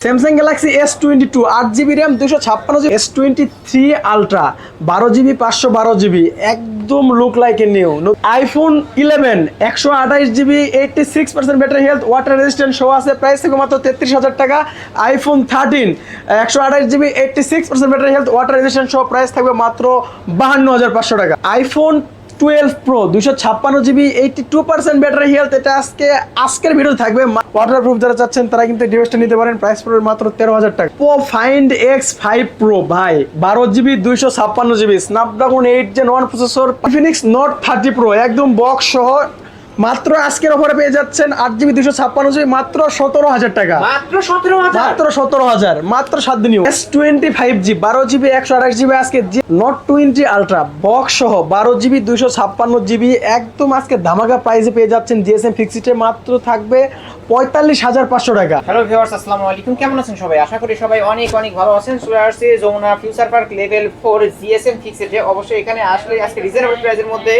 Samsung Galaxy S twenty two আট GB RAM দুশো ছাপ্পান্ন GB S twenty three ultra বারো জিবি পাঁচশো বারো জিবি একদম look like a new iPhone eleven একশো আঠাইশ GB eighty six percent battery health water resistant show আছে প্রাইস থেকে মাত্র তেত্রিশ হাজার টাকা আইফোন থার্টিন একশো আঠাইশ GB eighty six percent battery health water resistant show price থাকবে মাত্র বাহান্ন হাজার পাঁচশো টাকা। আইফোন টুয়েলভ প্রো দুশো ছাপ্পান্ন GB eighty two percent battery health এটা আজকে, আজকের ভিডিও থাকবে। ওয়াটার প্রুফ যারা চাচ্ছেন, তারা কিন্তু ডিভাইসটা নিতে পারেন। প্রাইস পড়বে মাত্র তেরো হাজার টাকা। পো ফাইন্ড এক্স ফাইভ প্রো ভাই, বারো জিবি দুইশো ছাপ্পান্ন GB Snapdragon eight gen one processor Infinix note thirty pro একদম বক্স সহ মাত্র আজকের অফারে পেয়ে যাচ্ছেন আট জিবি দুশো ছাপ্পান্ন জিবি মাত্র সতেরো হাজার টাকা। মাত্র সতেরো হাজার? মাত্র সতেরো হাজার মাত্র সাত দিন এস টোয়েন্টি ফাইভ জি বারো জিবি একশো আঠাশ জিবি আজকে নট টোয়েন্টি আলট্রা বক্স সহ বারো জিবি দুশো ছাপ্পান্ন জিবি একদম আজকে ধামাকা প্রাইসে পেয়ে যাচ্ছেন জিএসএম ফিক্সিটে মাত্র থাকবে পঁয়তাল্লিশ হাজার পাঁচশো টাকা। হ্যালো ভিউয়ার্স আসসালামু আলাইকুম। কেমন আছেন সবাই? আশা করি সবাই অনেক অনেক ভালো আছেন। চলে আসছে Jamuna future park level four GSM ফিক্সেটে অবশ্যই এখানে আসলে আজকে রিজনেবল প্রাইসের মধ্যে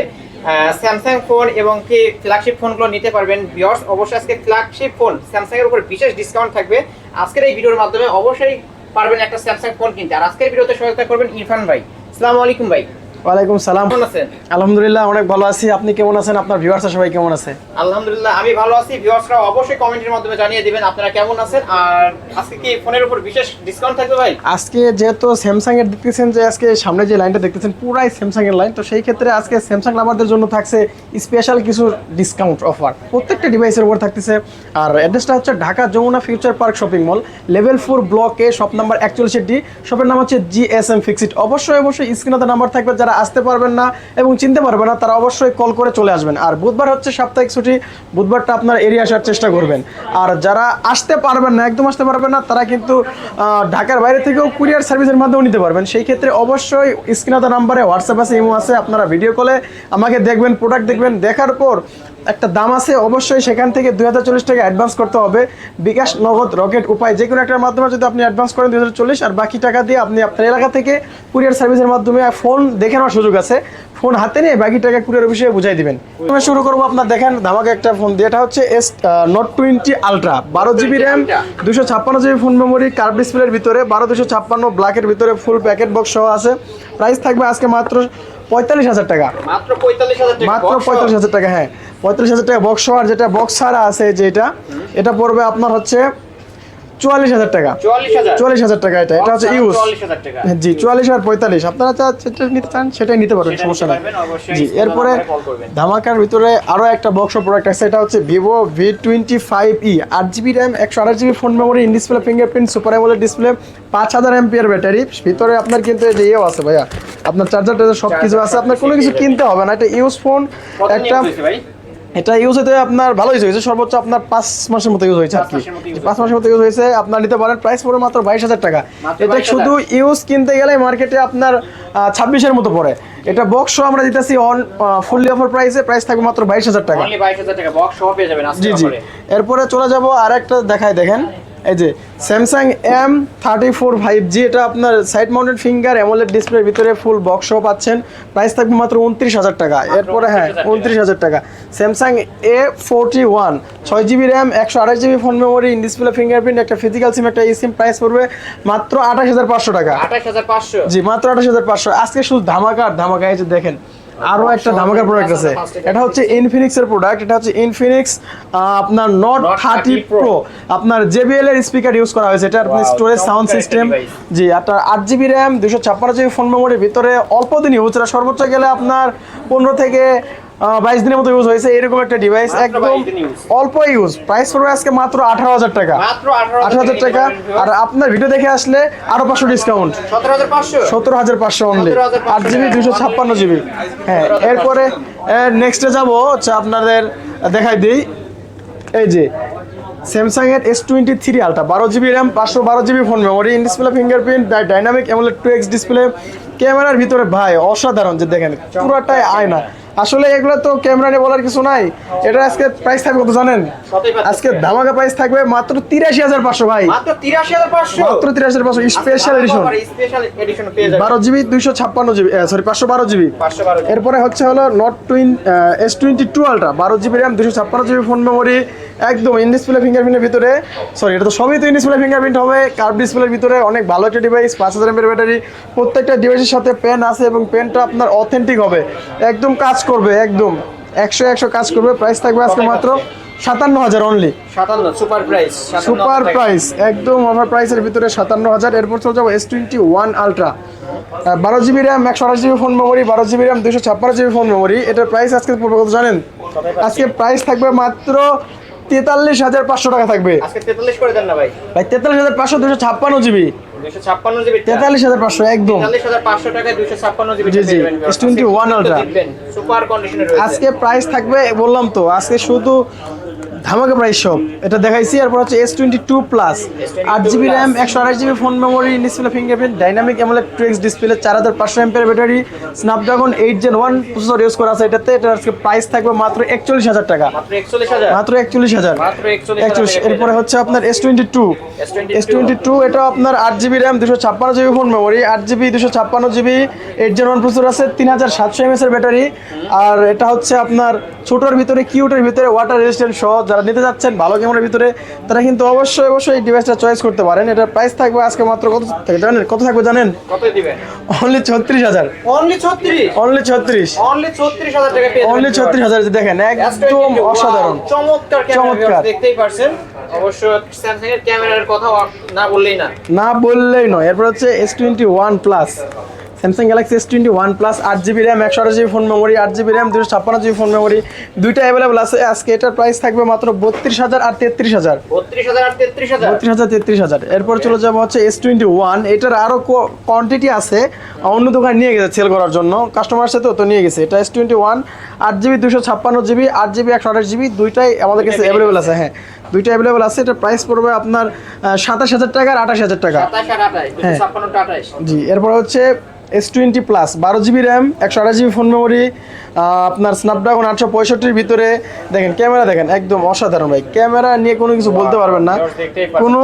স্যামসাং ফোন এবং কি ফ্ল্যাগশিপ ফোনগুলো নিতে পারবেন। ভিউয়ার্স অবশ্যই আজকে ফ্ল্যাগশিপ ফোন স্যামসাং এর উপর বিশেষ ডিসকাউন্ট থাকবে। আজকের এই ভিডিওর মাধ্যমে অবশ্যই পারবেন একটা স্যামসাং ফোন কিনতে। আর আজকের ভিডিওতে সহায়তা করবেন ইরফান ভাই। আসসালামু আলাইকুম ভাই। ওয়ালাইকুম সালাম। কেমন আছেন? আলহামদুলিল্লাহ অনেক ভালো আছি। আপনি কেমন আছেন? আপনার সবাই কেমন আছে? আলহামদুলিল্লাহ আমি ভালো আছি। ভিউয়ার্সরা অবশ্যই কমেন্টের মাধ্যমে জানিয়ে দিবেন আপনারা কেমন আছেন। আর আজকে কি ফোনের উপর বিশেষ ডিসকাউন্ট থাকবে ভাই? আজকে যেহেতু স্যামসাং এর দেখতেছেন যে আজকে সামনে যে লাইনটা দেখতেছেন পুরাই স্যামসাং এর লাইন তো সেই ক্ষেত্রে আজকে স্যামসাং লাভারদের জন্য থাকছে স্পেশাল কিছু ডিসকাউন্ট অফার প্রত্যেকটা ডিভাইসের উপর থাকতেছে। আর অ্যাড্রেসটা হচ্ছে Dhaka Jamuna future park shopping mall level four ব্লকে শপ নাম্বার একচল্লিশ ডি শপের নাম হচ্ছে জিএসএম ফিক্সিট অবশ্যই অবশ্যই স্ক্রিনে নাম্বার থাকবে। যারা আসতে পারবেন না এবং চিনতে পারবেন না, তারা অবশ্যই কল করে চলে আসবেন। আর বুধবার হচ্ছে সাপ্তাহিক ছুটি, বুধবারটা আপনার এরিয়া আসার চেষ্টা করবেন। আর যারা আসতে পারবেন না, একদম আসতে পারবেন না, তারা কিন্তু ঢাকার বাইরে থেকেও কুরিয়ার সার্ভিসের মাধ্যমেও নিতে পারবেন। সেই ক্ষেত্রে অবশ্যই স্ক্রিনাদার নাম্বারে হোয়াটসঅ্যাপ আছে, ইমো আছে, আপনারা ভিডিও কলে আমাকে দেখবেন প্রোডাক্ট দেখবেন। দেখার পর একটা দাম আছে অবশ্যই সেখান থেকে দুই হাজার চল্লিশ টাকা অ্যাডভান্স করতে হবে। বিকাশ নগদ রকেট উপায় যে কোনো একটার মাধ্যমে যদি আপনি অ্যাডভান্স করেন দুই হাজার চল্লিশ আর বাকি টাকা দিয়ে আপনি আপনার এলাকা থেকে কুরিয়ার সার্ভিসের মাধ্যমে ফোন দেখে নেওয়ার সুযোগ আছে। ফোন হাতে নিয়ে বাকি টাকা কুরিয়ার বিষয়ে বুঝাই দিবেন। প্রথমে শুরু করব আপনার দেখেন ধামাকে একটা ফোন দিয়ে। এটা হচ্ছে এস নোট টোয়েন্টি আলট্রা বারো জিবি র্যাম দুশো ছাপ্পান্ন জিবি ফোন মেমোরি কার্ভ ডিসপ্লের ভিতরে বারো দুশো ছাপ্পান্ন ব্ল্যাকের ভিতরে ফুল প্যাকেট বক্স সহ আছে। প্রাইস থাকবে আজকে মাত্র পঁয়তাল্লিশ হাজার টাকা। মাত্র পঁয়তাল্লিশ হাজার টাকা হ্যাঁ। পঁয়তাল্লিশ হাজার টাকা বক্স আর যেটা বক্স ছাড়া আছে যেটা এটা পড়বে আপনার হচ্ছে চুয়াল্লিশ হাজার টাকা। চুয়াল্লিশ হাজার। টাকা এটা এটা হচ্ছে ইউজ টাকা। জি চুয়াল্লিশ আর পঁয়তাল্লিশ। আপনারা যা যেটা নিতে চান সেটাই নিতে পারবেন সমস্যা নেই। জি এরপরে ধামাকার ভিতরে আরও একটা বক্স প্রোডাক্ট আছে এটা হচ্ছে Vivo V twenty five E আট জিবি র্যাম একশো আঠাশ GB phone memory in display fingerprint super AMOLED display পাঁচ হাজার এমপিয়ার ব্যাটারি ভিতরে আপনার কিন্তু এই যে ইয়েও আছে ভাইয়া আপনার চার্জার টার্জার সব কিছু আছে আপনার কোনো কিছু কিনতে হবে না এটা ইউজ ফোন একটা এটা ইউজ হতে আপনার ভালো ইউজ হয়েছে। সর্বোচ্চ আপনার পাঁচ মাসের মতো ইউজ হয়েছে আর কি। পাঁচ মাসের মতো ইউজ হয়েছে। আপনার নিতে পারেন প্রাইস পড়ে মাত্র বাইশ হাজার টাকা। এটা শুধু ইউজ কিনতে গেলে মার্কেটে আপনার ছাব্বিশের মতো পড়ে। এটা বক্স আমরা দিতেছি অন ফুললি অফার প্রাইসে প্রাইস থাকবে মাত্র বাইশ হাজার টাকা। বাইশ হাজার টাকা। বক্স সহ পেয়ে যাবেন জি জি। এরপরে চলে যাব আর একটা দেখায় দেখেন। এই যে Samsung M thirty four five G এটা আপনার সাইড মাউন্টেড ফিঙ্গার অ্যামোলেড ডিসপ্লের ভিতরে ফুল বক্স সহ পাচ্ছেন। প্রাইস থাকবে মাত্র উনত্রিশ হাজার টাকা। এরপরে হ্যাঁ উনত্রিশ হাজার টাকা। স্যামসাং এ ফোরটি ওয়ান ছয় জিবি র্যাম একশো আঠাশ GB phone memory in display fingerprint একটা ফিজিক্যাল সিম একটা ই সিম প্রাইস পড়বে মাত্র আঠাশ হাজার পাঁচশো টাকা। আঠাশ হাজার পাঁচশো। জি মাত্র আঠাশ হাজার পাঁচশো। আজকে শুধু ধামাকার ধামাকা এই যে দেখেন। আরও একটা ধামাকার প্রোডাক্ট আছে এটা হচ্ছে ইনফিনিক্স এর প্রোডাক্ট এটা হচ্ছে ইনফিনিক্স আপনার নট থার্টি প্রো আপনার জেবিএল এর স্পিকার ইউজ করা হয়েছে। এটা আপনি স্টোরেজ সাউন্ড সিস্টেম জি আপনার আট জিবি র্যাম দুশো ছাপ্পান্ন জিবি ফোন মেমোরির ভিতরে অল্প দিনই হচ্ছে সর্বোচ্চ গেলে আপনার পনেরো থেকে বাইশ দিনের মতো ইউজ হয়েছে। এরকম একটা ডিভাইস একদম 22 দিন use। অল্প ইউজ প্রাইস পড়বে আজকে মাত্র আঠারো হাজার টাকা। আঠারো হাজার টাকা। আর আপনার ভিডিও দেখে আসলে আরও পাঁচশো ডিসকাউন্ট সতেরো হাজার পাঁচশো। অনলি আট জিবি দুশো ছাপ্পান্ন জিবি হ্যাঁ এরপরে নেক্সটে যাব হচ্ছে আপনাদের দেখাই দিই। এই যে স্যামসাং এর এস টোয়েন্টি থ্রি আলটা বারো জিবি র্যাম পাঁচশো বারো GB phone memory in display fingerprint dynamic AMOLED two X display ক্যামেরার ভিতরে ভাই অসাধারণ যে দেখেন পুরোটাই আয়না। আসলে এগুলো তো ক্যামেরা নিয়ে বলার কিছু নাই। এটা আজকে প্রাইস থাকবে কত জানেন? আজকে ধামাকা প্রাইস থাকবে মাত্র তিরাশি হাজার পাঁচশো ভাই। মাত্র তিরাশি হাজার পাঁচশো? স্পেশাল এডিশন বারো জিবি দুইশো ছাপ্পান্ন জিবি সরি পাঁচশো বারো জিবি। এরপরে হচ্ছে হলো note twin S twenty two ultra বারো জিবি র্যাম দুশো ছাপ্পান্ন জিবি ফোন মেমোরি একদম ইন ডিসপ্লে ফিঙ্গারপ্রিন্টের ভিতরে। সরি এটা তো সবই তো ইন ডিসপ্লে ফিঙ্গারপ্রিন্ট হবে। কার্ভ ডিসপ্লের ভিতরে অনেক ভালো একটা ডিভাইস পাঁচ হাজার এমএর ব্যাটারি প্রত্যেকটা ডিভাইসের সাথে পেন আছে এবং পেনটা আপনার অথেন্টিক হবে। একদম কাজ করবে একদম। একশো একশো কাজ করবে প্রাইস থাকবে আজকে মাত্র সাতান্ন হাজার অনলি সাতান্ন সুপার প্রাইস সুপার প্রাইস একদম অফার প্রাইসের ভিতরে সাতান্ন হাজার। এরপর চলে যাব এস টোয়েন্টি ওয়ান আলট্রা বারো জিবি র্যাম একশো আঠাশ জিবি ফোন মেমোরি বারো জিবি র্যাম দুশো ছাপ্পান্ন জিবি ফোন মেমোরি এটার প্রাইস আজকে পড়বে কত জানেন? আজকে প্রাইস থাকবে মাত্র তেতাল্লিশ হাজার পাঁচশো টাকা থাকবে। তেতাল্লিশ করে দেন না ভাই। ভাই তেতাল্লিশ হাজার পাঁচশো দুশো ছাপ্পান্ন জিবি তেতাল্লিশ হাজার পাঁচশো একদম। তেতাল্লিশ হাজার পাঁচশো টাকায় দুশো ছাপ্পান্ন জিবি জি, জি, S21 Ultra। সুপার কন্ডিশনে আজকে প্রাইস থাকবে বললাম তো আজকে শুধু ধামাকা প্রাইস সব। এটা দেখাইছি এরপর হচ্ছে এস টোয়েন্টি টু প্লাস আট জিবি র্যাম একশো আঠাশ GB phone memory display fingerprint dynamic AMOLED two X display চার হাজার পাঁচশো এমপের battery Snapdragon eight Gen one processor use করা আছে এটাতে। এটা আজকে প্রাইস থাকবে মাত্র একচল্লিশ হাজার টাকা। মাত্র একচল্লিশ হাজার। একচল্লিশ এরপরে হচ্ছে আপনার S twenty two S twenty two এটা আপনার আট জিবি র্যাম দুশো ছাপ্পান্ন জিবি ফোন মেমোরি আট জিবি দুশো ছাপ্পান্ন GB eight Gen one processor আছে তিন হাজার সাতশো এমএস এর ব্যাটারি আর এটা হচ্ছে আপনার ছোটোর ভিতরে কিউটের ভিতরে ওয়াটার রেজিস্ট্যান্ট সহ যারা নিতে যাচ্ছেন ভালো ক্যামেরার ভিতরে তারা কিন্তু অবশ্যই অবশ্যই এই ডিভাইসটা চয়েস করতে পারেন। এটার প্রাইস থাকবে আজকে মাত্র কত থেকে জানেন? কত থাকবে জানেন? কত দিবেন? অনলি ছত্রিশ হাজার। অনলি ছত্রিশ? অনলি ছত্রিশ। অনলি ছত্রিশ হাজার টাকা পেয়ে অনলি ছত্রিশ হাজার দেখেন একদম অসাধারণ। চমৎকার ক্যামেরা চমৎকার। দেখতেই পারছেন। অবশ্য স্যামসাং এর ক্যামেরার কথা না বললেই না। না বললেই নয়। এরপর হচ্ছে S twenty one plus Samsung Galaxy S twenty one plus আট জিবি র্যাম একশো আঠাশ জিবি ফোন মেমোরি আট জিবি র্যাম দুশো ছাপ্পান্ন জিবি ফোন মেমোরি দুইটা অ্যাভেলেবল আছে। আজকে এটার প্রাইস থাকবে মাত্র বত্রিশ হাজার আর তেত্রিশ হাজার। বত্রিশ হাজার আর তেত্রিশ হাজার? বত্রিশ হাজার তেত্রিশ হাজার। এরপর চলে যাব হচ্ছে এস টোয়েন্টি ওয়ান এটার আরও কোয়ান্টিটি আছে অন্য দোকান নিয়ে গেছে সেল করার জন্য। কাস্টমার সাথে তো নিয়ে গেছে। এটা এস টোয়েন্টি ওয়ান আট জিবি দুশো ছাপ্পান্ন জিবি আট জিবি একশো আঠাশ জিবি দুইটাই আমাদের কাছে অ্যাভেলেবল আছে হ্যাঁ। দুইটা অ্যাভেলেবল আছে এটা প্রাইস পড়বে আপনার সাতাশ হাজার টাকা আর আঠাশ হাজার টাকা হ্যাঁ। জি এরপর হচ্ছে এস টোয়েন্টি প্লাস বারো জিবি র্যাম একশো আঠাশ জিবি ফোন মেমোরি আপনার স্ন্যাপড্রাগন আটশো পঁয়ষট্টির ভিতরে দেখেন ক্যামেরা দেখেন একদম অসাধারণ ভাই। ক্যামেরা নিয়ে কোনো কিছু বলতে পারবেন না। কোনো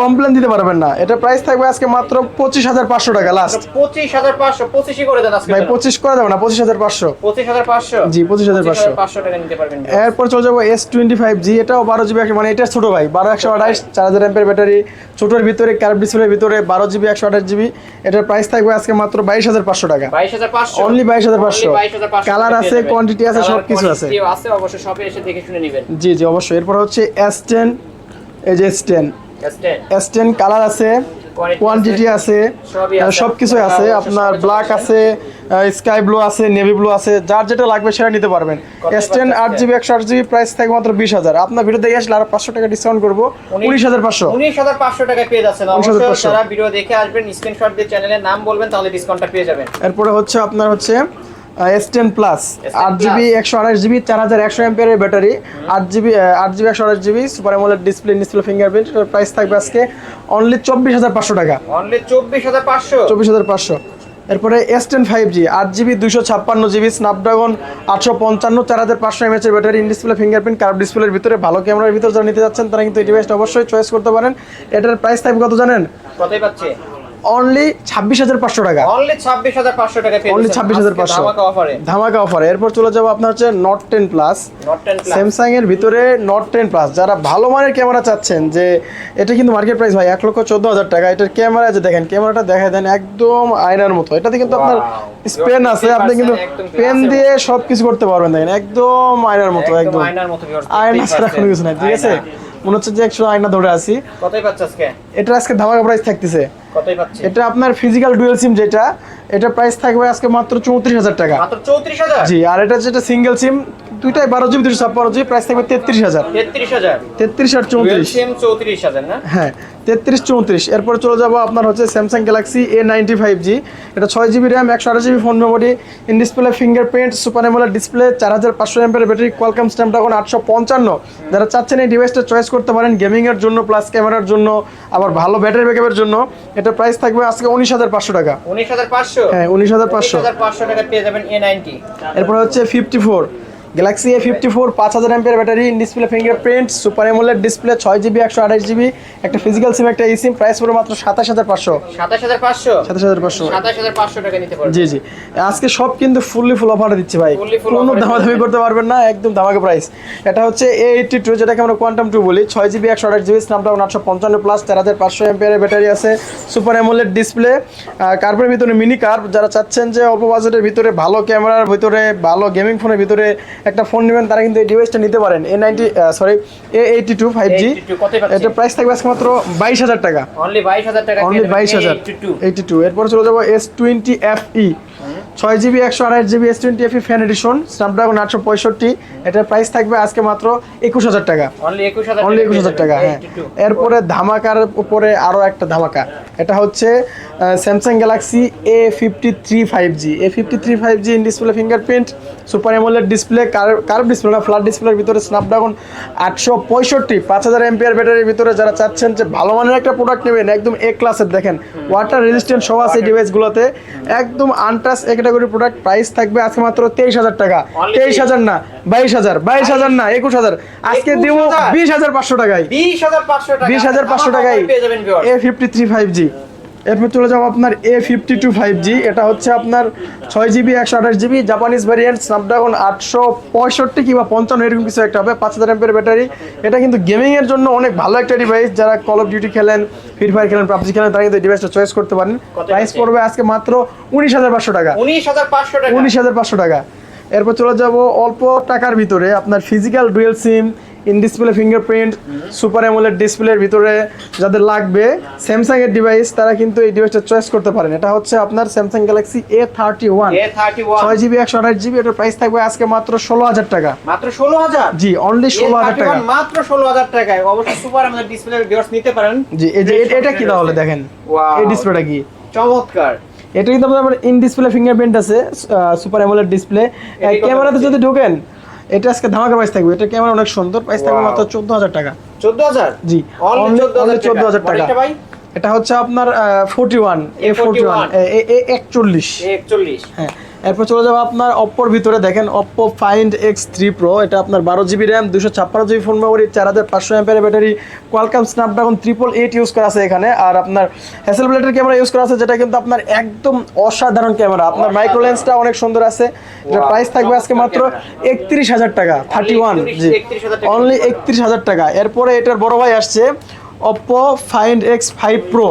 কমপ্লেন দিতে পারবেন না। এটা প্রাইস থাকবে আজকে মাত্র পঁচিশ হাজার পাঁচশো টাকা লাস্ট পঁচিশ হাজার পাঁচশো পঁচিশই করে দেন ভাই পঁচিশ করে দেবো না পঁচিশ হাজার পাঁচশো। পঁচিশ হাজার পাঁচশো? জি, 25,500 পাঁচশো। টাকা নিতে পারবেন এরপর চলে যাব এস টোয়েন্টি ফাইভ জি এটাও বারো জিবি মানে এটা ছোটো ভাই বারো একশো আঠাশ চার হাজার এমপের ব্যাটারি ছোটোর ভিতরে কার্ভ ডিসপ্লের ভিতরে বারো জিবি একশো আঠাশ জিবি। এটার প্রাইস থাকবে আজকে মাত্র বাইশ হাজার পাঁচশো টাকা। বাইশ হাজার পাঁচশো। Only 22,500 কালার আছে, quantity আছে, সবকিছু আছে। আছে অবশ্যই সবে এসে দেখে শুনে নেবেন। জি জি অবশ্যই। এরপর হচ্ছে এস টেন এই যে S ten S10 S ten colour আছে কোয়ান্টিটি আছে সব কিছুই আছে। আপনার ব্ল্যাক আছে। স্কাই ব্লু আছে নেভি ব্লু আছে যার যেটা লাগবে সেটা নিতে পারবেন। এস টেন আট জিবি একশো আট জিবি প্রাইস থাকে মাত্র বিশ হাজার। আপনার ভিডিও দেখে আসলে আরও পাঁচশো টাকা ডিসকাউন্ট করব উনিশ হাজার পাঁচশো। উনিশ হাজার পাঁচশো টাকায় পেয়ে যাচ্ছেন। 19,500 অবশ্যই যারা ভিডিও দেখে আসবেন স্ক্রিনশট দিয়ে চ্যানেলের নাম বলবেন তাহলে ডিসকাউন্টটা পেয়ে যাবেন। এরপরে হচ্ছে আপনার হচ্ছে এস টেন প্লাস আট জিবি একশো আঠাশ জিবি চার হাজার একশো এমপিয়ারের ব্যাটারি আট জিবি আট জিবি একশো আঠাশ GB super AMOLED display display fingerprint price থাকবে আজকে অনলি চব্বিশ হাজার পাঁচশো টাকা। অনলি চব্বিশ হাজার পাঁচশো? চব্বিশ হাজার পাঁচশো। এরপরে এস টেন ফাইভ জি আট জিবি দুশো ছাপ্পান্ন জিবি স্ন্যাপড্রাগন আটশো পঞ্চান্ন চার হাজার পাঁচশো এমএচের battery in display fingerprint curve ডিসপ্লের ভিতরে ভালো ক্যামেরার ভিতরে যারা নিতে যাচ্ছেন তারা কিন্তু এই ডিভাইসটা অবশ্যই চয়েস করতে পারেন। এটার প্রাইস থাকবে কত জানেন? কতই পাচ্ছে? অনলি ছাব্বিশ হাজার পাঁচশো টাকা। অনলি ছাব্বিশ হাজার পাঁচশো টাকা অনলি ছাব্বিশ হাজার পাঁচশো। ধামাকা অফারে ধামাকা অফার এরপর চলে যাব আপনার হচ্ছে নট টেন প্লাস স্যামসাং এর ভিতরে নট টেন প্লাস যারা ভালো মানের ক্যামেরা চাচ্ছেন যে এটা কিন্তু মার্কেট প্রাইস ভাই এক লক্ষ চোদ্দ হাজার টাকা। এটার ক্যামেরা যে দেখেন ক্যামেরাটা দেখা দেন একদম আয়নার মতো। এটাতে কিন্তু আপনার. স্পেন আছে আপনি কিন্তু পেন দিয়ে সব কিছু করতে পারবেন দেখেন একদম আয়নার মতো একদম আয়না ছাড়া কোনো কিছু নাই ঠিক আছে? মনে হচ্ছে যে একশো আয়না ধরে আছি। কতই পাচ্ছে আজকে? এটা আজকে ধামাকা প্রাইস থাকতেছে। কতই পাচ্ছে এটা আপনার ফিজিক্যাল ডুয়েল সিম যেটা এটা প্রাইস থাকবে আজকে মাত্র চৌত্রিশ হাজার টাকা। মাত্র চৌত্রিশ হাজার? জি আর এটা যেটা সিঙ্গেল সিম দুইটাই বারো জিবি দুশো ছাপ্পান্ন জিবি প্রাইস থাকবে তেত্রিশ হাজার। তেত্রিশ হাজার। তেত্রিশ আর চৌত্রিশ। সেম চৌত্রিশ হাজার না? হ্যাঁ তেত্রিশ চৌত্রিশ। এরপর চলে যাব আপনার হচ্ছে Samsung Galaxy A ninety five G এটা ছয় জিবি র্যাম একশো আঠাশ GB phone memory in display fingerprint super AMOLED display চার হাজার পাঁচশো এমপের ব্যাটারি কোয়ালকাম স্ট্যাম্পড্রাগন আটশো পঞ্চান্ন। যারা চাচ্ছেন এই ডিভাইসটা চয়েস করতে পারেন গেমিংয়ের জন্য প্লাস ক্যামেরার জন্য আবার ভালো ব্যাটারি ব্যাকআপের জন্য। এটা প্রাইস থাকবে আজকে উনিশ হাজার পাঁচশো টাকা। উনিশ হাজার পাঁচশো? হ্যাঁ উনিশ হাজার পাঁচশো। টাকা পেয়ে যাবেন এ নাইনটি এরপর হচ্ছে fifty four Galaxy A fifty four পাঁচ হাজার এমপের battery display fingerprint super AMOLED display ছয় জিবি একশো আঠাশ জিবি একটা ফিজিক্যাল সিম একটা এই সিম প্রাইস পড়ে মাত্র সাতাশ হাজার পাঁচশো। সাতাশ হাজার পাঁচশো? সাতাশ হাজার পাঁচশো। সাতাশ হাজার পাঁচশো টাকা নিতে পারবেন জি জি। আজকে সব কিন্তু ফুললি ফুল অফার দিচ্ছে ভাই। কোনো দামাদামি করতে পারবেন না একদম ধামাকা প্রাইস এটা হচ্ছে এ এইটটি টু যেটাকে আমরা কোয়ান্টাম টু বলি। ছয় জিবি একশো আঠাশ জিবি স্ন্যাপড্রাগন আটশো পঞ্চান্ন প্লাস চার হাজার পাঁচশো এমপিয়ারের ব্যাটারি আছে। সুপার অ্যামোলেড ডিসপ্লে কার্পের ভিতরে মিনি কার্প যারা চাচ্ছেন যে অল্প বাজেটের ভিতরে ভালো ক্যামেরার ভিতরে ভালো গেমিং ফোনের ভিতরে একটা ফোন নেবেন তারা কিন্তু এই ডিভাইসটা নিতে পারেন। A ninety sorry A eighty two five G 82 কতই পাচ্ছেন? এটা প্রাইস থাকবে আজকে মাত্র বাইশ হাজার টাকা। অনলি বাইশ হাজার টাকা অনলি বাইশ হাজার। এইটি টু এরপর চলে যাব এস টোয়েন্টি এফ ই ছয় জিবি একশো আঠাশ GB S twenty F fan edition Snapdragon আটশো পঁয়ষট্টি। এটার প্রাইস থাকবে আজকে মাত্র একুশ হাজার টাকা। অনলি একুশ হাজার টাকা হ্যাঁ। এরপরে ধামাকার উপরে আরও একটা ধামাকা। এটা হচ্ছে Samsung Galaxy A fifty three five G A fifty three five G in display fingerprint super AMOLED display curve display না ফ্ল্যাট ডিসপ্লের ভিতরে স্ন্যাপড্রাগন আটশো পঁয়ষট্টি। পাঁচ হাজার এমপিআর ব্যাটারির ভিতরে যারা চাচ্ছেন যে ভালো মানের একটা প্রোডাক্ট নেবেন একদম এ ক্লাসের দেখেন। ওয়াটার রেজিস্ট্যান্ট সহ আছে ডিভাইসগুলোতে একদম untouched A category product price থাকবে আজকে মাত্র তেইশ হাজার টাকা। তেইশ হাজার না বাইশ হাজার বাইশ হাজার না একুশ হাজার। আজকে দেবো 21,000 বিশ হাজার পাঁচশো টাকায়। বিশ হাজার পাঁচশো টাকা বিশ হাজার পাঁচশো টাকায়। A fifty three five G এরপর চলে যাব আপনার A fifty two five G এটা হচ্ছে আপনার ছয় জিবি একশো আঠাশ জিবি জাপানিজ ভ্যারিয়েন্ট স্ন্যাপড্রাগন আটশো পঁয়ষট্টি কিংবা পঞ্চান্ন এরকম কিছু একটা হবে পাঁচ হাজার এমপের ব্যাটারি এটা কিন্তু গেমিংয়ের জন্য অনেক ভালো একটা ডিভাইস যারা কল অফ ডিউটি খেলেন ফ্রি ফায়ার খেলেন পাবজি খেলেন তারা কিন্তু ডিভাইসটা চয়েস করতে পারেন। প্রাইস পড়বে আজকে মাত্র উনিশ হাজার পাঁচশো টাকা। উনিশ হাজার পাঁচশো টাকা। উনিশ হাজার পাঁচশো টাকা। এরপর চলে যাব অল্প টাকার ভিতরে আপনার physical dual SIM in display fingerprint super AMOLED ডিসপ্লের ভিতরে যাদের লাগবে স্যামসাং এর ডিভাইস তারা কিন্তু এই ডিভাইসটা চয়েস করতে পারেন। এটা হচ্ছে আপনার Samsung Galaxy A thirty one ছয় জিবি একশো আঠাশ জিবি এটার প্রাইস থাকবে আজকে মাত্র ষোলো হাজার টাকা। মাত্র ষোলো হাজার? জি অনলি ষোলো হাজার টাকা। মাত্র ষোলো হাজার টাকায়। অবশ্যই সুপার আমাদের ডিসপ্লে ভিউয়ার্স নিতে পারেন। জি এই যে এটা কি তাহলে দেখেন. এই ডিসপ্লেটা কি? চমৎকার। এটা কিন্তু আপনার ইন ডিসপ্লে ফিঙ্গারপ্রিন্ট আছে সুপার অ্যামোলেড ডিসপ্লে ক্যামেরাতে যদি ঢোকেন এটা আজকে ধামাকা প্রাইস থাকবে। এটা ক্যামেরা অনেক সুন্দর প্রাইস থাকবে. মাত্র চোদ্দ হাজার টাকা। চোদ্দ হাজার জি অনলি only- চোদ্দ হাজার 14,000 টাকা। এটা হচ্ছে আপনার forty one A forty one একচল্লিশ। একচল্লিশ। হ্যাঁ। এরপর চলে যাব আপনার অপ্পোর ভিতরে। দেখেন Oppo Find X three pro এটা আপনার বারো জিবি র্যাম দুশো ছাপ্পান্ন জিবি ফোন মেমোরি চার হাজার পাঁচশো এমপের battery Qualcomm Snapdragon triple eight use করা আছে এখানে। আর আপনার হ্যাসেল ব্লেডের ক্যামেরা ইউজ করা আছে যেটা কিন্তু আপনার একদম অসাধারণ ক্যামেরা আপনার মাইক্রো লেন্সটা অনেক সুন্দর আছে। এটা প্রাইস থাকবে আজকে মাত্র একত্রিশ হাজার টাকা থার্টি ওয়ান 31 জি অনলি একত্রিশ হাজার টাকা। এরপরে এটার বড় ভাই আসছে Oppo Find X five pro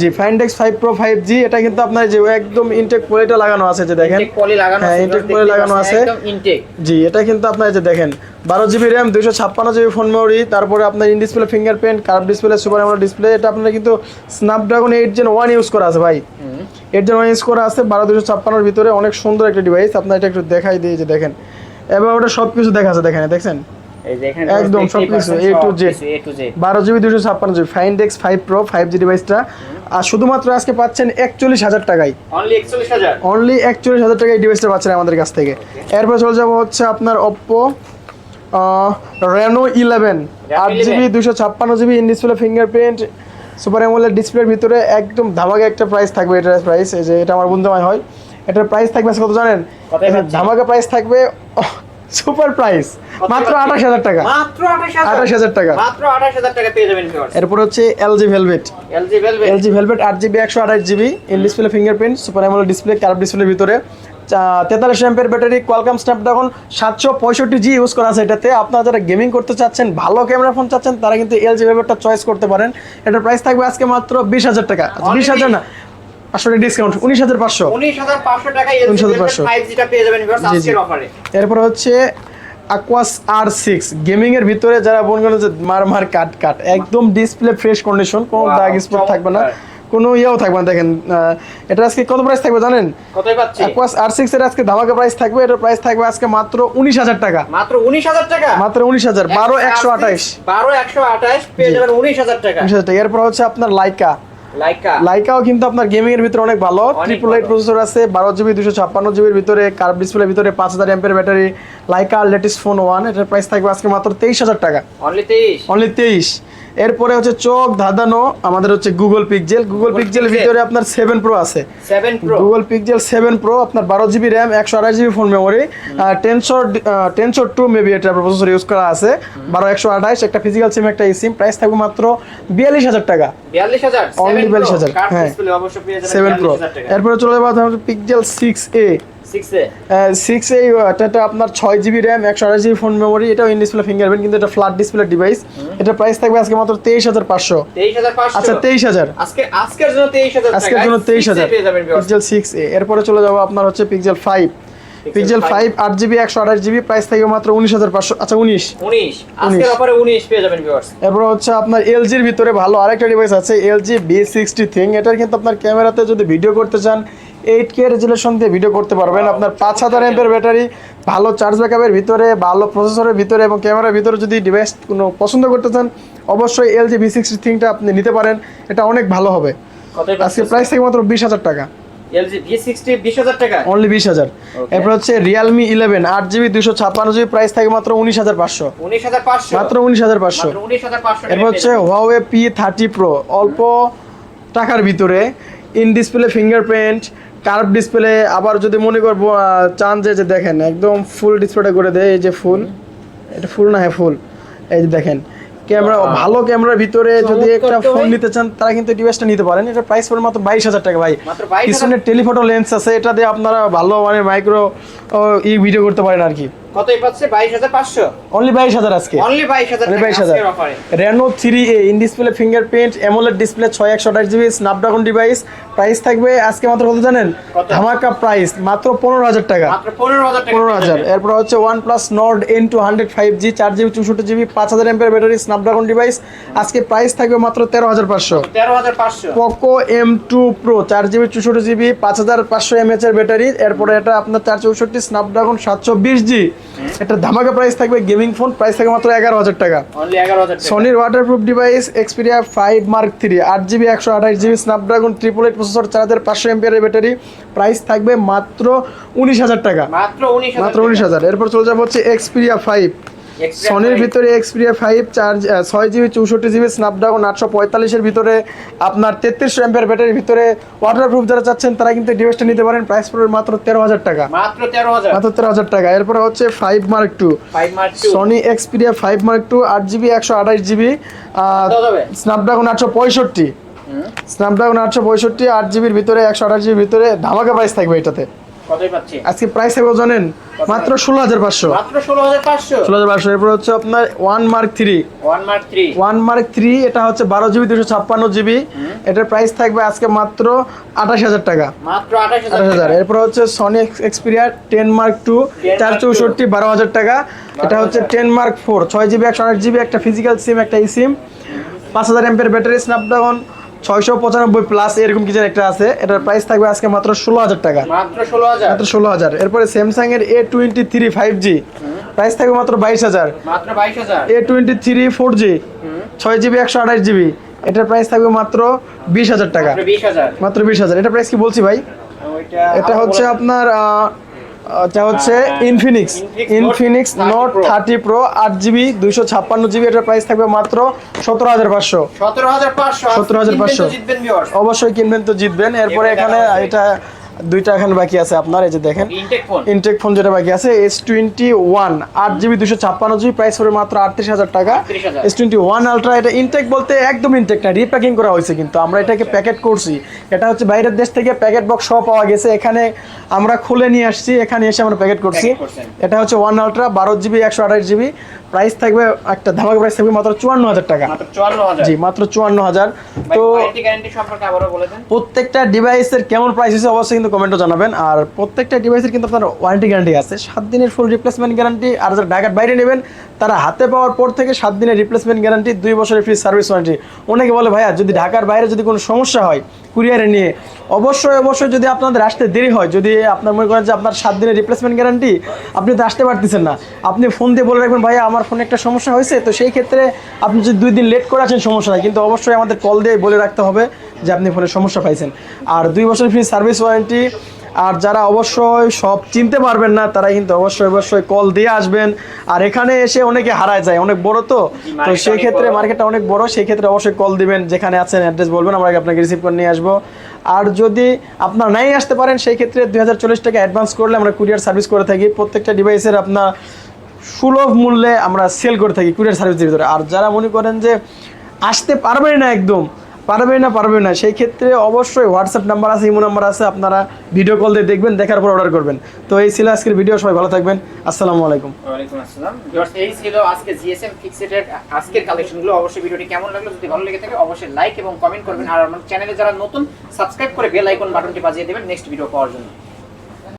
G Find X five pro five G এটা কিন্তু আপনার যে একদম ইনটেক পলিটা লাগানো আছে যে দেখেন। ইনটেক পলি লাগানো হ্যাঁ, আছে জি এটা কিন্তু আপনার যে দেখেন বারো জিবি র্যাম দুইশো ছাপ্পান্ন জিবি ফোন মেমোরি তারপরে আপনার in display fingerprint curve display super AMOLED display এটা আপনার কিন্তু Snapdragon eight Gen one use করা আছে ভাই। এইট জেন ওয়ান ইউজ করা আছে বারো দুশো ছাপ্পান্নর ভিতরে অনেক সুন্দর একটা ডিভাইস আপনার এটা একটু দেখাই দিয়ে যে দেখেন। এবার ওটা সব কিছু দেখা আছে দেখেন দেখছেন? একদম সবকিছু, Z। সবকিছু, A বারো জিবি দুশো ছাপ্পান্ন GB Find X five pro five G ডিভাইসটা আর শুধুমাত্র আজকে পাচ্ছেন একচল্লিশ হাজার টাকায়। অনলি একচল্লিশ হাজার? টাকায় ডিভাইসটা পাচ্ছেন আমাদের কাছ থেকে। এরপর চলে যাব হচ্ছে আপনার ওপ্পো রেনো ইলেভেন আট জিবি দুশো ছাপ্পান্ন GB in display fingerprint super AMOLED ডিসপ্লের ভিতরে একদম ধামাকা একটা প্রাইস থাকবে এটার প্রাইস এই যে এটা আমার বন্ধু হয়। এটার প্রাইস থাকবে কত জানেন? ধামাকা প্রাইস থাকবে সুপার প্রাইস। মাত্র আঠাশ হাজার টাকা। মাত্র আঠাশ হাজার। টাকা। মাত্র আঠাশ হাজার টাকা পেয়ে যাবেন এরপর হচ্ছে LG Velvet LG Velvet LG Velvet আট জিবি একশো আঠাশ GB in display fingerprint super AMOLED display curve ডিসপ্লের ভিতরে। তেতাল্লিশ এমপের ব্যাটারি কোয়ালকাম স্ন্যাপড্রাগন সাতশো পঁয়ষট্টি জি ইউজ করা আছে এটাতে। আপনারা যারা গেমিং করতে চাচ্ছেন ভালো ক্যামেরা ফোন চাচ্ছেন তারা কিন্তু এলজি ভেলভেটটা চয়েস করতে পারেন। এটার প্রাইস থাকবে আজকে মাত্র বিশ হাজার টাকা। বিশ হাজার না পাঁচশো ডিসকাউন্ট উনিশ হাজার পাঁচশো। উনিশ হাজার পাঁচশো টাকায় এলজি 19,500 ভেলভেট পেয়ে যাবেন ভিউয়ার্স জি, জি। আজকের অফারে এরপর হচ্ছে আকুয়াস আর সিক্স গেমিং এর ভিতরে যারা করেন যে মার মার কাট কাট একদম ডিসপ্লে ফ্রেশ কন্ডিশন কোনো দাগ স্পট থাকবে না। কোনো ইয়েও থাকবে না দেখেন এটা আজকে কত প্রাইস থাকবে জানেন? অ্যাকোয়াস আর সিক্স এর আজকে ধামাকা প্রাইস থাকবে এটার প্রাইস থাকবে আজকে মাত্র উনিশ হাজার টাকা। মাত্র উনিশ হাজার টাকা? মাত্র উনিশ হাজার বারো একশো আঠাইশ বারো একশো আঠাশ পেয়ে। যাবেন উনিশ হাজার টাকা। উনিশ হাজার টাকা। এরপর হচ্ছে আপনার লাইকা লাইকাও কিন্তু আপনার গেমিং এর ভিতরে অনেক ভালো। Triple light. প্রসেসর আছে বারো জিবি দুশো ছাপ্পান্ন জিবির ভিতরে কার্ভ ডিসপ্লের ভিতরে পাঁচ হাজার ampere battery Leica latest phone one এটার প্রাইস থাকবে আজকে মাত্র তেইশ হাজার টাকা। অনলি তেইশ? অনলি তেইশ। এরপরে হচ্ছে চোখ ধাঁধানো আমাদের হচ্ছে গুগল পিকজেল গুগল পিকজেল ভিতরে আপনার সেভেন প্রো আছে। গুগল পিকজেল সেভেন প্রো আপনার বারো জিবি র্যাম একশো আঠাশ GB phone memory tensor tensor two maybe এটা প্রসেসর ইউজ করা আছে। বারো একশো আঠাশ একটা ফিজিক্যাল সিম একটা সিম প্রাইস থাকবে মাত্র বিয়াল্লিশ হাজার টাকা। অনলি বিয়াল্লিশ হাজার Only 42,000, হ্যাঁ। সেভেন প্রো এরপরে চলে যাব Pixel six A six A six এটা আপনার ছয় জিবি র্যাম একশো আঠাশ জিবি ফোন মেমোরি এটাও ইন ডিসপ্লে ফিঙ্গারপ্রিন্ট কিন্তু এটা ফ্ল্যাট ডিসপ্লে ডিভাইস এটা প্রাইস থাকবে আজকে মাত্র তেইশ হাজার পাঁচশো। আচ্ছা তেইশ হাজার। আজকে আজকের জন্য তেইশ হাজার। পিক্সেল সিক্স এ এরপরে চলে যাব আপনার হচ্ছে পিক্সেল ফাইভ পিক্সেল ফাইভ আট জিবি একশো আঠাশ জিবি প্রাইস থাকবে মাত্র উনিশ হাজার পাঁচশো। আচ্ছা উনিশ। আজকের অফারে উনিশ পেয়ে যাবেন ভিউয়ার্স এরপর হচ্ছে আপনার এলজির ভিতরে ভালো আরেকটা ডিভাইস আছে এলজি বি সিক্সটি থিং এটার কিন্তু আপনার ক্যামেরাতে যদি ভিডিও করতে চান এইট কে রেজুলেশন দিয়ে ভিডিও করতে পারবেন। আপনার পাঁচ হাজার এমপের ব্যাটারি ভালো চার্জ ব্যাকআপের ভিতরে ভালো প্রসেসরের ভিতরে এবং ক্যামেরার ভিতরে যদি ডিভাইস কোনো পছন্দ করতে চান অবশ্যই এলজি বি সিক্সটি থিংটা আপনি নিতে পারেন। এটা অনেক ভালো হবে। আজকে প্রাইস থেকে মাত্র বিশ হাজার টাকা। ভি অনলি বিশ হাজার এরপর হচ্ছে রিয়েলমি ইলেভেন আট জিবি দুশো ছাপ্পান্ন জিবি প্রাইস থাকে মাত্র উনিশ হাজার পাঁচশো। মাত্র উনিশ হাজার পাঁচশো। মাত্র উনিশ হাজার পাঁচশো এরপর হচ্ছে হুয়াওয়ে পি থার্টি প্রো অল্প টাকার ভিতরে। In display fingerprint curve display আবার যদি মনে করব চান যে যে দেখেন একদম ফুল ডিসপ্লেটা করে দেয় এই যে ফুল এটা ফুল না হ্যাঁ ফুল এই যে দেখেন ক্যামেরা ভালো ক্যামেরার ভিতরে যদি একটা ফোন নিতে চান তারা কিন্তু ডিভাইসটা নিতে পারেন। এটা প্রাইস পড়ে মাত্র বাইশ হাজার টাকা ভাই। মাত্র 22,000 পিছনে টেলিফটো লেন্স আছে এটা দিয়ে আপনারা ভালো মানে মাইক্রো ই ভিডিও করতে পারেন আর কি। কতই পাচ্ছে? বাইশ হাজার পাঁচশো। অনলি বাইশ হাজার আজকে। অনলি বাইশ হাজার অনলি টাকা বাইশ হাজার। অফারে Reno three A in display fingerprint AMOLED display ছয় একশো আঠাশ জিবি স্ন্যাপড্রাগন ডিভাইস প্রাইস থাকবে আজকে মাত্র কত জানেন? ধামাকা প্রাইস মাত্র পনেরো হাজার টাকা। মাত্র পনেরো হাজার টাকা। পনেরো হাজার। এরপর হচ্ছে চার জিবি চৌষট্টি জিবি পাঁচ হাজার এমপের ব্যাটারি স্ন্যাপড্রাগন ডিভাইস আজকে প্রাইস থাকবে মাত্র তেরো হাজার পাঁচশো। তেরো হাজার পাঁচশো। পোকো এম টু প্রো চার জিবি চৌষট্টি জিবি পাঁচ হাজার পাঁচশো এমএচ এর ব্যাটারি এরপরে এটা আপনার চার চৌষট্টি স্ন্যাপড্রাগন সাতশো বিশ জি এটা ধামাকা প্রাইস থাকবে গেমিং ফোন প্রাইস থাকবে মাত্র এগারো হাজার টাকা। সনির water proof সনির waterproof device Xperia five mark three আট জিবি একশো আঠাশ GB Snapdragon triple eight processor চার হাজার পাঁচশো এমপিয়ারের ব্যাটারি প্রাইস থাকবে মাত্র উনিশ হাজার টাকা। মাত্র উনিশ হাজার এরপর চলে যাব হচ্ছে এক্সপিরিয়া ফাইভ সনির ভিতরে এক্সপিরিয়া ফাইভ চার ছয় জিবি চৌষট্টি জিবি স্ন্যাপড্রাগন আটশো পঁয়তাল্লিশের ভিতরে আপনার তেত্রিশশো এমপিয়ার ব্যাটারির ভিতরে ওয়াটারপ্রুফ যারা চাচ্ছেন তারা কিন্তু ডিভাইসটা নিতে পারেন। প্রাইস পড়বে মাত্র তেরো হাজার টাকা। মাত্র তেরো হাজার? মাত্র তেরো হাজার টাকা। এরপরে হচ্ছে five mark two Sony Xperia five mark two আট জিবি একশো আঠাশ জিবি স্ন্যাপড্রাগন আটশো পঁয়ষট্টি। স্ন্যাপড্রাগন আটশো পঁয়ষট্টি আট জিবির ভিতরে একশো আঠাশ জিবির ভিতরে ধামাকা প্রাইস থাকবে এটাতে। আজকে প্রাইস থাকবে জানেন? মাত্র ষোলো হাজার পাঁচশো। মাত্র ষোলো হাজার পাঁচশো? এরপর হচ্ছে আপনার one mark three one mark three এটা হচ্ছে বারো জিবি দুশো ছাপ্পান্ন জিবি এটার প্রাইস থাকবে আজকে মাত্র আঠাশ হাজার টাকা। মাত্র আঠাশ হাজার এরপর হচ্ছে Sony Xperia ten mark two চার চৌষট্টি বারো হাজার টাকা। এটা হচ্ছে টেন মার্ক ফোর ছয় জিবি একশো আট জিবি একটা ফিজিক্যাল সিম একটা ই সিম পাঁচ হাজার এমপের ব্যাটারি স্ন্যাপড্রাগন ছয়শো পঁচানব্বই প্লাস এরকম কিছু একটা আছে। এটার প্রাইস থাকবে আজকে মাত্র ষোলো হাজার টাকা। মাত্র ষোলো হাজার মাত্র ষোলো হাজার এরপরে স্যামসাং এর A twenty three five G price থাকবে মাত্র বাইশ হাজার। মাত্র বাইশ হাজার? A twenty three four G ছয় জিবি একশো আঠাশ জিবি এটার প্রাইস থাকবে মাত্র বিশ হাজার টাকা। মাত্র বিশ হাজার। এটা প্রাইস কি বলছি ভাই? এটা হচ্ছে আপনার এটা হচ্ছে Infinix Infinix note thirty pro আট জিবি দুইশো ছাপ্পান্ন জিবি এটার প্রাইস থাকবে মাত্র সতেরো হাজার পাঁচশো। সতেরো হাজার পাঁচশো। সতেরো হাজার পাঁচশো। অবশ্যই কিনবেন তো জিতবেন। এরপরে এখানে এটা দুইটা এখানে বাকি আছে আপনার এই যে দেখেন। ইনটেক ফোন যেটা বাকি আছে এস টোয়েন্টি ওয়ান আট জিবি দুশো ছাপ্পান্ন জিবি প্রাইস পড়বে মাত্র আটত্রিশ হাজার টাকা। 38,000 এস টোয়েন্টি ওয়ান আলট্রা এটা ইনটেক বলতে একদম ইনটেক না রিপ্যাকিং করা হয়েছে কিন্তু। আমরা এটাকে প্যাকেট করছি। এটা হচ্ছে বাইরের দেশ থেকে প্যাকেট বক্স সহ পাওয়া গেছে। এখানে আমরা খুলে নিয়ে আসছি এখানে এসে আমরা প্যাকেট করছি। এটা হচ্ছে ওয়ান আলট্রা বারো জিবি একশো আঠাশ জিবি প্রাইস থাকবে একটা ধামাকা প্রাইস থাকবে মাত্র চুয়ান্ন হাজার টাকা। জি মাত্র চুয়ান্ন হাজার। তো প্রত্যেকটা ডিভাইসের কেমন প্রাইস আছে অবশ্যই কিন্তু কমেন্টও জানাবেন। আর প্রত্যেকটা ডিভাইসের কিন্তু আপনার ওয়ারেন্টি গ্যারান্টি আছে। সাত দিনের ফুল রিপ্লেসমেন্ট গ্যারান্টি আর যারা ঢাকার বাইরে নেবেন, তারা হাতে পাওয়ার পর থেকে সাত দিনের রিপ্লেসমেন্ট গ্যারান্টি দুই বছরের ফ্রি সার্ভিস ওয়ারেন্টি অনেকে বলে, ভাইয়া, যদি ঢাকার বাইরে যদি কোনো সমস্যা হয় কুরিয়ারে নিয়ে, অবশ্যই অবশ্যই যদি আপনাদের আসতে দেরি হয়, যদি আপনার মনে করেন যে আপনার সাত দিনের রিপ্লেসমেন্ট গ্যারান্টি আপনি তো আসতে পারতেছেন না। আপনি ফোন দিয়ে বলে রাখবেন, ভাইয়া, আমার ফোনে একটা সমস্যা হয়েছে। তো সেই ক্ষেত্রে আপনি যদি দুই দিন লেট করে আছেন সমস্যা নাই। কিন্তু অবশ্যই আমাদের কল দিয়ে বলে রাখতে হবে। যে আপনি ফোনে সমস্যা পাইছেন। আর দুই বছর ফ্রি সার্ভিস ওয়ারেন্টি আর যারা অবশ্যই সব চিনতে পারবেন না তারা কিন্তু অবশ্যই অবশ্যই কল দিয়ে আসবেন। আর এখানে এসে অনেকে হারায় যায় অনেক বড় তো। তো সেই ক্ষেত্রে মার্কেটটা অনেক বড় সেই ক্ষেত্রে অবশ্যই কল দিবেন যেখানে আছেন অ্যাড্রেস বলবেন আমরা আপনাকে রিসিভ করে নিয়ে আসব। আর যদি আপনার নাই আসতে পারেন সেই ক্ষেত্রে দুই হাজার চল্লিশ টাকা অ্যাডভান্স করলে আমরা কুরিয়ার সার্ভিস করে থাকি। প্রত্যেকটা ডিভাইসের আপনার সুলভ মূল্যে আমরা সেল করে থাকি কুরিয়ার সার্ভিসের ভিতরে। আর যারা মনে করেন যে আসতে পারবেন না একদম পারবে না পারবে না। সেই ক্ষেত্রে অবশ্যই হোয়াটসঅ্যাপ নাম্বার আছে ইমো নাম্বার আছে, আপনারা ভিডিও কল দিয়ে দেখবেন, দেখার পর অর্ডার করবেন। তো এই ছিল আজকের ভিডিও সবাই ভালো থাকবেন। আসসালামু আলাইকুম। ওয়ালাইকুম আসসালাম। এই ছিল আজকে জিএসএম ফিক্সেটের আজকের কালেকশনগুলো অবশ্যই ভিডিওটি কেমন লাগল, যদি ভালো লেগে থাকে, অবশ্যই লাইক এবং কমেন্ট করবেন। আর আমার চ্যানেলে যারা নতুন সাবস্ক্রাইব করে বেল আইকন বাটনটি বাজিয়ে দেবেন নেক্সট ভিডিও পাওয়ার জন্য।